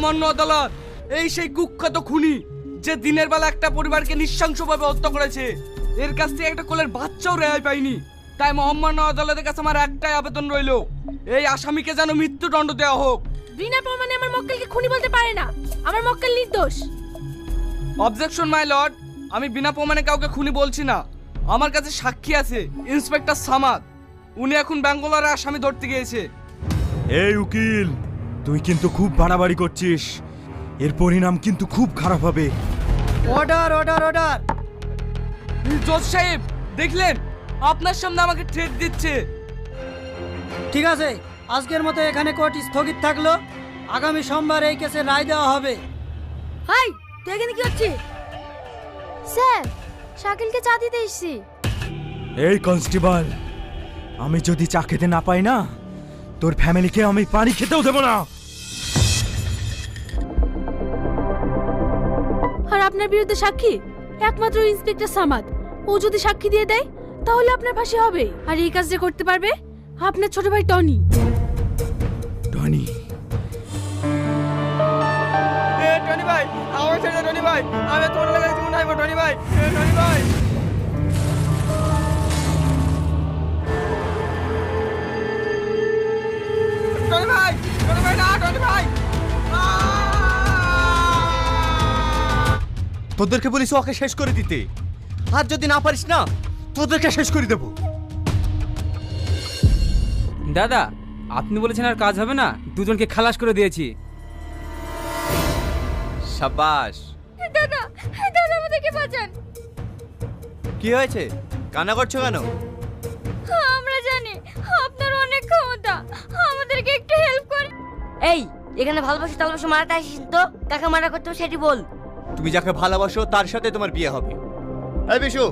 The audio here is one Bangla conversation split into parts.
মহামান্য আদালত। এই সেই কুখ্যাত খুনি যে দিনের বেলা একটা পরিবারকে নৃশংসভাবে হত্যা করেছে। এর কাছ থেকে একটা কোলের বাচ্চাও রেহাই পায়নি। তাই মহামান্য আদালতের কাছে আমার একটাই আবেদন রইল এই আসামিকে যেন মৃত্যুদণ্ড দেওয়া হোক। বিনা প্রমাণে আমার মক্কেলকে খুনি বলতে পারে না। আমার মক্কেল নির্দোষ। অবজেকশন মাই লর্ড আমি বিনা প্রমাণে কাউকে খুনি বলছি না। আমার কাছে সাক্ষী আছে ইন্সপেক্টর সামাদ। উনি এখন ব্যাঙ্গালোরে আসামি ধরতে গিয়েছে। এই উকিল তুই কিন্তু খুব বাড়াবাড়ি করছিস। এর পরিণাম কিন্তু খুব খারাপ হবে। Order order order. জজ সাহেব দেখলেন? আপনার সামনে আমাকে থ্রেট দিচ্ছে। ঠিক আছে আজকের মতো এখানে কোর্ট স্থগিত থাকল। আগামী সোমবার এই কেসে রায় দেওয়া হবে। হাই তুই এখানে কি হচ্ছে স্যার শাকিলকে চা দিতে এসেছি। এই কনস্টেবল আমি যদি চা খেতে না পাই না তোর ফ্যামিলিকে আমি পানি খেতেও দেবো না। আর আপনার বিরুদ্ধে সাক্ষী? একমাত্র ইন্সপেক্টর সামাদ। ও যদি সাক্ষী দিয়ে দেয় তাহলে আপনার ফাঁসি হবে। আর এই কাজ যে করতে পারবে আপনার ছোট ভাই টনি। টনি। টনি ভাই আমার ছেড়ে টনি ভাই। আমি তোর লাগে জীবন আইবো টনি ভাই। টনি ভাই। টনি ভাই টনি ভাই না টনি ভাই। তোদেরকে বলিস ওকে শেষ করে দিতে। আর যদি না পারিস না তোদেরকে শেষ করে দেবো। দাদা আপনি বলেছেন আর কাজ হবে না দুজনকে খালাস করে দিয়েছি। সাবাস দাদা দাদা আমাদেরকে বাঁচান। কি হয়েছে? কান্না করছ কেন? আমরা জানি আপনার অনেক ক্ষমতা। আমাদেরকে একটু হেল্প করুন এই এখানে ভালোবাসা তালবাসা মারাটা আসিস তো? কাকে মারা করতে সেটি বল। তুমি যাকে ভালোবাসো তার সাথে তোমার বিয়ে হবে। এই বিশু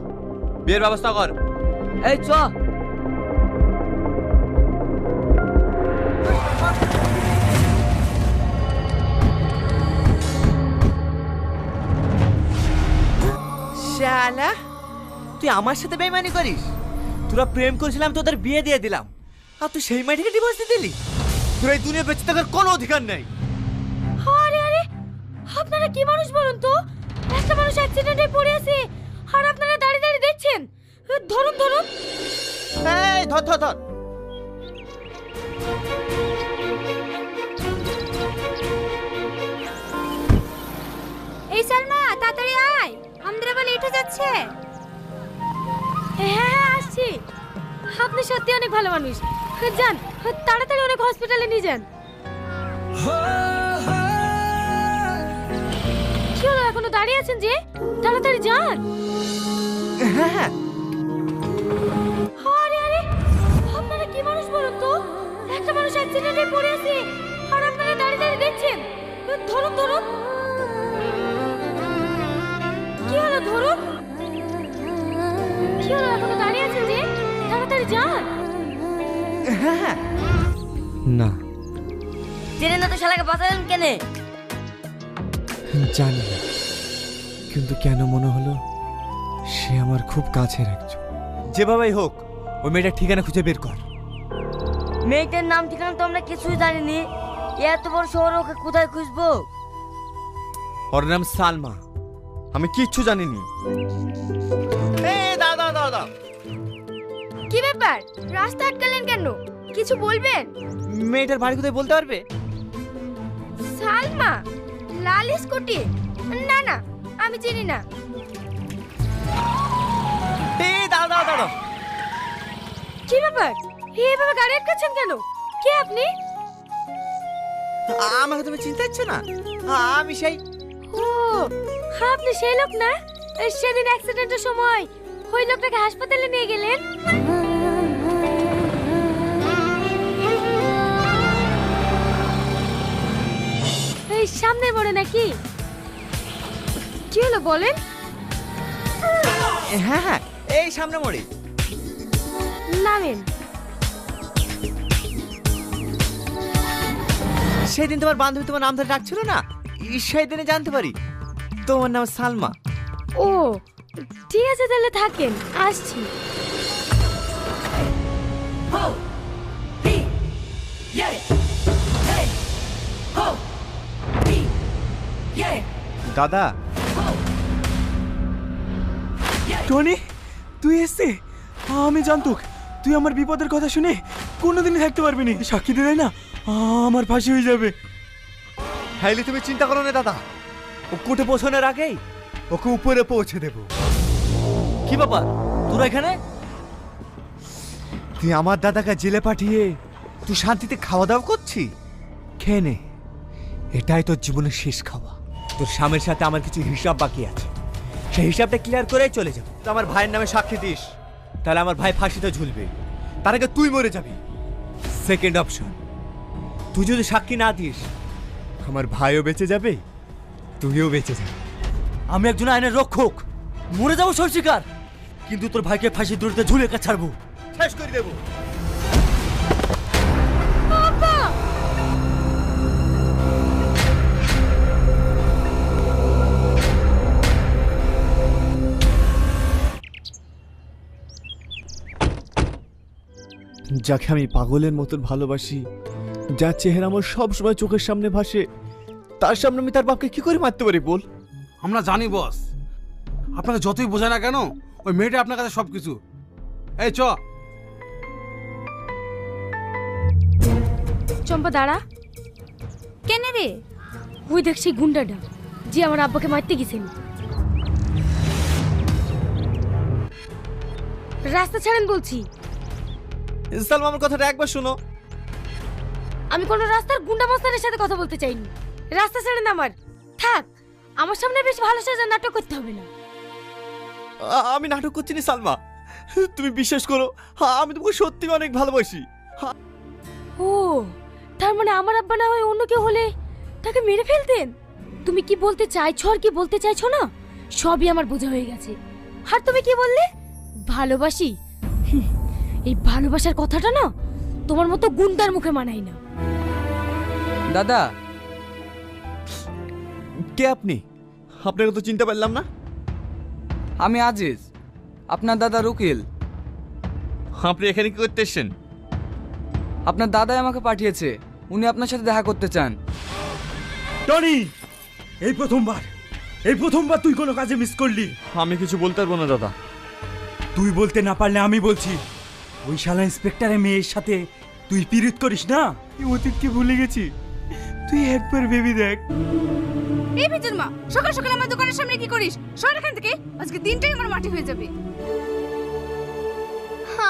বিয়ের ব্যবস্থা কর। এই চ। শালা তুই আমার সাথে বেইমানি করিস? তোরা প্রেম করেছিলাম তোদের বিয়ে দিয়ে দিলাম। আর তুই সেই মাটিকে ডিভোর্স দিয়ে দিলি? তোর এই দুনিয়া বেঁচে থাকার কোনো অধিকার নেই। আপনারা কি মানুষ বলুন তো? একটা মানুষ অ্যাক্সিডেন্টে পড়ে আছে আর আপনারা দাঁড়িয়ে দাঁড়িয়ে দেখছেন। ধরুন ধরুন। এই ধর ধর ধর। এই সালমা তাড়াতাড়ি আয়। আমাদের আবার লেট হয়ে যাচ্ছে। হ্যাঁ হ্যাঁ আসছি। আপনি সত্যি অনেক ভালো মানুষ। যান তাড়াতাড়ি অনেক হসপিটালে নিয়ে যান। দাঁড়িয়ে আছেন যে? তাড়াতাড়ি যান। হ্যাঁ হ্যাঁ। আরে আরে আপনারা কি মানুষ বলুন তো? একটা মানুষ অ্যাক্সিডেন্টে পড়ে আছে আর আপনারা দাঁড়িয়ে দাঁড়িয়ে দেখছেন। ধরুন ধরুন। কি হলো ধরুন? কি হলো এখনও দাঁড়িয়ে আছেন যে? তাড়াতাড়ি যান। না। জেনে না তো শালাকে বাঁচালেন কেনে। জানি না। কিন্তু কেন মনে হলো সে আমার খুব কাছের একজন। যেভাবেই হোক ওই মেয়েটার ঠিকানা খুঁজে বের কর। মেয়েটার নাম ঠিকানা তো আমরা কিছুই জানিনি। এত বড় শহর ওকে কোথায় খুঁজবো? ওর নাম সালমা। আমি কিচ্ছু জানিনি। এই দাদা দাদা কি ব্যাপার? রাস্তা আটকালেন কেন? কিছু বলবেন? মেয়েটার বাড়ি কোথায় বলতে পারবে? সালমা লাল স্কুটি না না আমি চিনি না। এই কি ব্যাপার? এইভাবে গাড়ি আটকাচ্ছেন কেন? কে আপনি? আমাকে তুমি চিনতে পারছ না? আমি সেই ও আপনি সেই লোক না? সেদিন অ্যাক্সিডেন্টের সময় ওই লোকটাকে হাসপাতালে নিয়ে গেলেন? এই সামনে বড় নাকি? কি হলো বলেন হ্যাঁ হ্যাঁ এই সামনে মোড়ে নামেন সেদিন তোমার বান্ধবী তোমার নাম ধরে ডাকছিল না সেই দিনে জানতে পারি তোমার নাম সালমা ও ঠিক আছে তাহলে থাকেন আসছি. Ho. P. দাদা টনি, তুই এসছে আমি জানতুক, তুই আমার বিপদের কথা শুনে কোনোদিনই থাকতে পারবি না। সাক্ষী দিলে না আমার ফাঁসি হয়ে যাবে। হাইলে, তুমি চিন্তা করো না, দাদা। ও কোর্টে পৌঁছানোর আগেই ওকে উপরে পৌঁছে দেব। কি ব্যাপার? তোরা এখানে? তুই আমার দাদাকে জেলে পাঠিয়ে তুই শান্তিতে খাওয়া দাওয়া করছি খেয়ে নে। এটাই তোর জীবনের শেষ খাওয়া। তোর স্বামীর সাথে আমার কিছু হিসাব বাকি আছে। সেই হিসাবটা ক্লিয়ার করেই চলে যাব। তো আমার ভাইয়ের নামে সাক্ষী দিস। তাহলে আমার ভাই ফাঁসিতে ঝুলবে। তার আগে তুই মরে যাবি। সেকেন্ড অপশন তুই যদি সাক্ষী না দিস আমার ভাইও বেঁচে যাবে তুইও বেঁচে যাবে। আমি একজন আইনের রক্ষক মরে যাব সরষিকার কিন্তু তোর ভাইকে ফাঁসি দূরতে ঝুলে কা ছাড়বো। শেষ করে দেবো। যাকে আমি পাগলের মতন ভালোবাসি যার চেহারা আমার সব সময় চোখের সামনে ভাসে তার সামনে আমি তার বাপকে কি করে মারতে পারি বল? আমরা জানি বস। আপনাকে যতই বোঝায় না কেন ওই মেয়েটা আপনার কাছে সব কিছু এই চ। চম্পা দাঁড়া। কেন রে? ওই দেখ সেই গুন্ডাটা যে আমার আব্বাকে মারতে গেছিল। রাস্তা ছাড়েন বলছি। সালমা আমার কথাটা একবার শোনো। আমি কোনো রাস্তার গুন্ডা মাস্তানের সাথে কথা বলতে চাইনি। রাস্তা ছাড়েন আমার। থাক আমার সামনে বেশ ভালো সাজা নাটক করতে হবে না। আমি নাটক করছি না সালমা। তুমি বিশ্বাস করো আমি তোমাকে সত্যি অনেক ভালোবাসি। ও তার মানে আমার আব্বা না হয় অন্য কেউ হলে তাকে মেরে ফেলতেন? তুমি কি বলতে চাইছো আর কি বলতে চাইছো না? সবই আমার বোঝা হয়ে গেছে। আর তুমি কি বললে? ভালোবাসি? এই ভালোবাসার কথাটা না তোমার মতো গুন্ডার মুখে মানাই না। দাদা কে আপনি? আপনাকে তো চিনতে পারলাম না। আমি আজিজ আপনার দাদা রুকিল। আপনি এখানে কি করতে এসছেন? আপনার দাদাই আমাকে পাঠিয়েছে উনি আপনার সাথে দেখা করতে চান। টনি এই প্রথমবার এই প্রথমবার তুই কোনো কাজে মিস করলি। আমি কিছু বলতে পারব না দাদা। তুই বলতে না পারলে আমি বলছি। ওই শালা ইন্সপেক্টরের মেয়ের সাথে তুই পিরিত করিস না? এই অতীতকে ভুলে গেছি। তুই একবার ভেবি দেখ। এই বিজুর মা সকাল সকাল আমার দোকানের সামনে কি করিস? সর এখান থেকে আজকে দিনটাই আমার মাটি হয়ে যাবে।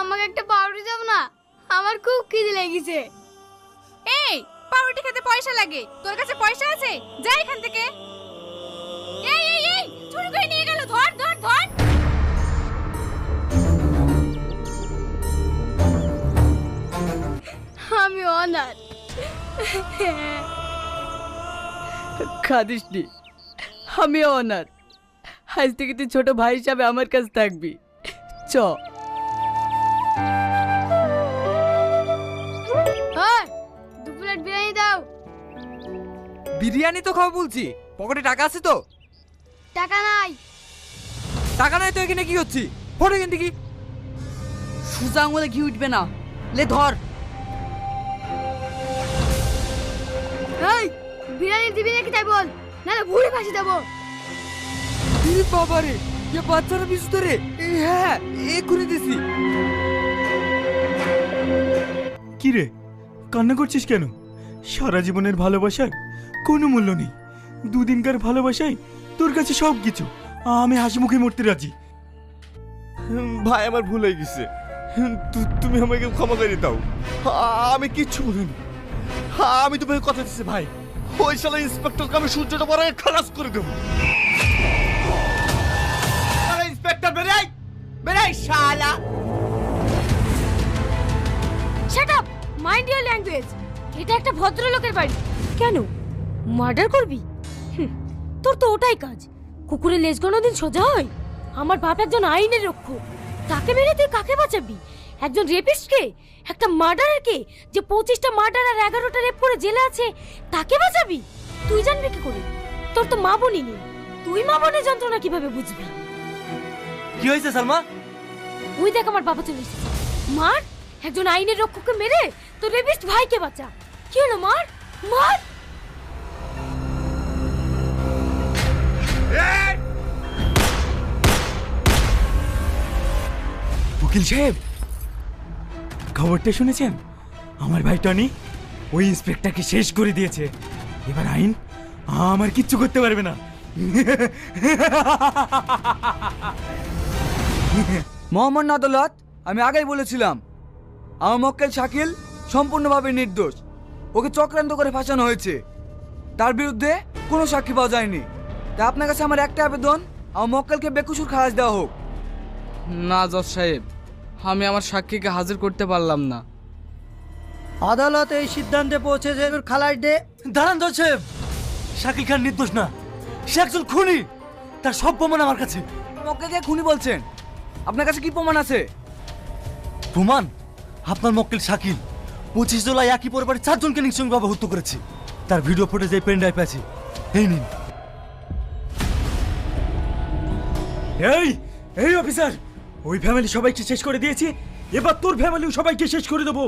আমাকে একটা পাউরুটি দাও না আমার খুব খিদে লেগেছে। এই পাউরুটি খেতে পয়সা লাগে। তোর কাছে পয়সা আছে? যা এখান থেকে। এই এই এই চুরি করে নিয়ে গেল ধর ধর ধর। খাদিস নি আমি অনাথ আজ থেকে তুই ছোট ভাই হিসাবে আমার কাছে থাকবি। চ। দু প্লেট বিরিয়ানি দাও। বিরিয়ানি তো খাব বলছি। পকেটে টাকা আছে তো? টাকা নাই। টাকা নাই তো এখানে কি হচ্ছে? ফটো এখান থেকে সুজা আঙুলে ঘি উঠবে না। লে ধর। বিরিয়ানি দিবি নাকি তাই বল নাহলে ভুড়ি ফাঁসি দেবো। ইরে বাবা রে এ বাচ্চারা বিশুদ্ধ রে। হ্যাঁ এ করে দিছি। কি রে কান্না করছিস কেন? সারা জীবনের ভালোবাসার কোনো মূল্য নেই। দুদিনকার ভালোবাসায় তোর কাছে সব কিছু আমি হাসি মুখে মরতে রাজি। ভাই আমার ভুল হয়ে গেছে। তু- তুমি আমাকে ক্ষমা করে দাও। আমি কিচ্ছু বলিনি। আমি তোমাকে কথা দিচ্ছি ভাই। ওই শালা ইন্সপেক্টরকে আমি সূর্যটা পরে খালাস করে দেবো। ইন্সপেক্টর বেরাই বেরাই শালা। Shut up mind your language এটা একটা ভদ্রলোকের বাড়ি। কেন? মার্ডার করবি? তোর তো ওটাই কাজ। কুকুরের লেজ কোনোদিন সোজা হয়? আমার বাপ একজন আইনের রক্ষক। তাকে মেরে তুই কাকে বাঁচাবি? একজন রেপিস্টকে একটা মার্ডারারকে যে পঁচিশটা মার্ডার আর এগারোটা রেপ করে জেলে আছে তাকে বাঁচাবি? তুই জানবি কি করে? তোর তো মা বোনই নেই। তুই মা বনে যন্ত্রণা কীভাবে বুঝবি? কি হয়েছে সালমা? ওই দেখ আমার বাবা চলে এসেছে। মার একজন আইনের রক্ষককে মেরে তোর রেপিস্ট ভাইকে বাঁচা। কি হলো মার? মার! উকিল সাহেব খবরটা শুনেছেন? আমার ভাই টনি ওই ইন্সপেক্টরকে শেষ করে দিয়েছে। এবার আইন আমার কিচ্ছু করতে পারবে না। মোহাম্মদ আদালত আমি আগেই বলেছিলাম আমার মক্কেল শাকিল সম্পূর্ণভাবে নির্দোষ। ওকে চক্রান্ত করে ফাঁসানো হয়েছে। তার বিরুদ্ধে কোনো সাক্ষী পাওয়া যায়নি। তাই আপনার কাছে আমার একটা আবেদন আমার মক্কেলকে বেকুসুর খালাস দেওয়া হোক। না জজ সাহেব। আমি আমার সাক্ষীকে হাজির করতে পারলাম না। আদালত এই সিদ্ধান্তে পৌঁছেছে খালাস ডে দাঁড়ান জজ সাহেব শাকিল খান নির্দোষ না। সে একজন খুনি। তার সব প্রমাণ আমার কাছে। মক্কেলকে খুনি বলছেন? আপনার কাছে কি প্রমাণ আছে? প্রমাণ? আপনার মক্কেল শাকিল পঁচিশ জুলাই একই পরিবারের চারজনকে নিঃসঙ্গভাবে হত্যা করেছে। তার ভিডিও ফুটেজ এই পেন ড্রাইভ আছে। এই নিন। এই এই অফিসার! ওই ফ্যামিলি সবাইকে শেষ করে দিয়েছি এবার তোর ফ্যামিলিও সবাইকে শেষ করে দেবো।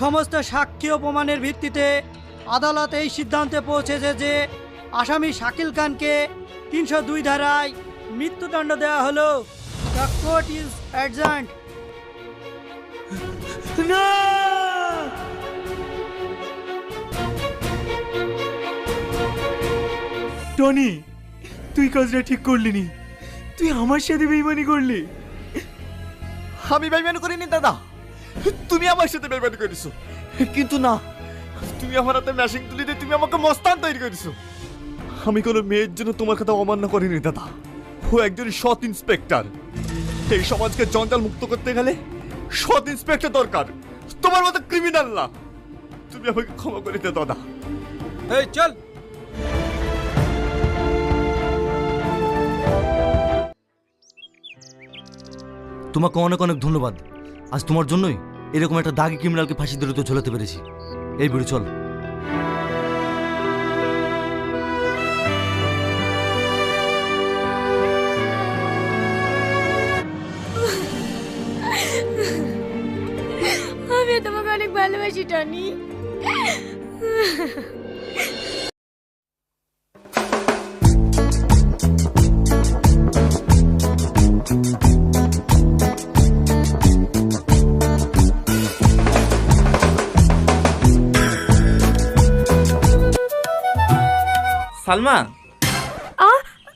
সমস্ত সাক্ষী ও প্রমাণের ভিত্তিতে আদালত এই সিদ্ধান্তে পৌঁছেছে যে আসামি শাকিল খানকে তিনশো দুই ধারায় মৃত্যুদণ্ড দেওয়া হলো। দ্য কোর্ট ইজ অ্যাডজান্ট না! টনি তুই কাজটা ঠিক করলি নি। তুই আমার সাথে বেইমানি করলি? আমি বেইমানি করিনি দাদা। তুমি আমার সাথে বেইমানি করেছ। কিন্তু না তুমি আমার হাতে ম্যাশিং তুলি দিয়ে তুমি আমাকে মস্তান তৈরি করেছ। আমি কোনো মেয়ের জন্য তোমার কথা অমান্য করিনি দাদা। ও একজন সৎ ইন্সপেক্টর এই সমাজকে জঞ্জাল মুক্ত করতে গেলে সৎ ইন্সপেক্টর দরকার। তোমার মতো ক্রিমিনাল না। তুমি আমাকে ক্ষমা করে দাদা। এই চল! তোমাকে অনেক অনেক ধন্যবাদ। আজ তোমার জন্যই এরকম একটা দাগি ক্রিমিনালকে ফাঁসি দড়িতে ঝোলাতে পেরেছি। এই বুড়ি, চল। তোমাকে অনেক ভালোবাসি, টনি। সালমা?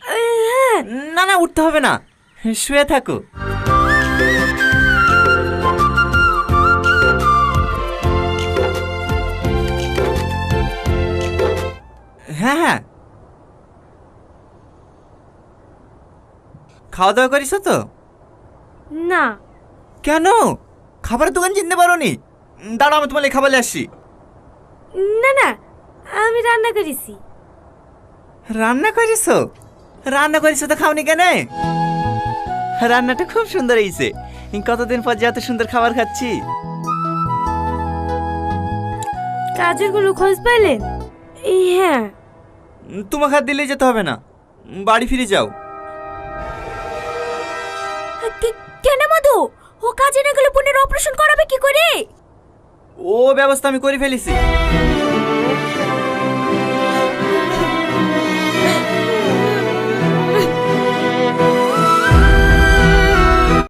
হ্যাঁ। না না উঠতে হবে না। শুয়ে থাকো। হ্যাঁ হ্যাঁ। খাওয়া দাওয়া করিস তো? না। কেন? খাবারের দোকান চিনতে পারো নি দাঁড়াও আমি তোমার খাবার আসছি। না না আমি রান্না করেছি। রান্না করেছ? রান্না করেছ তো খাওনি কেন? রান্নাটা খুব সুন্দর হয়েছে কতদিন পর যে এত সুন্দর খাবার খাচ্ছি? কাজের কোনো খোঁজ পাইলেন এই হ্যাঁ। তোমাকে আর দিলে যেতে হবে না। বাড়ি ফিরে যাও। কেন মধু? ও কাজে না গেলে বোনের অপারেশন করাবে কি করে? ও ব্যবস্থা আমি করে ফেলেছি।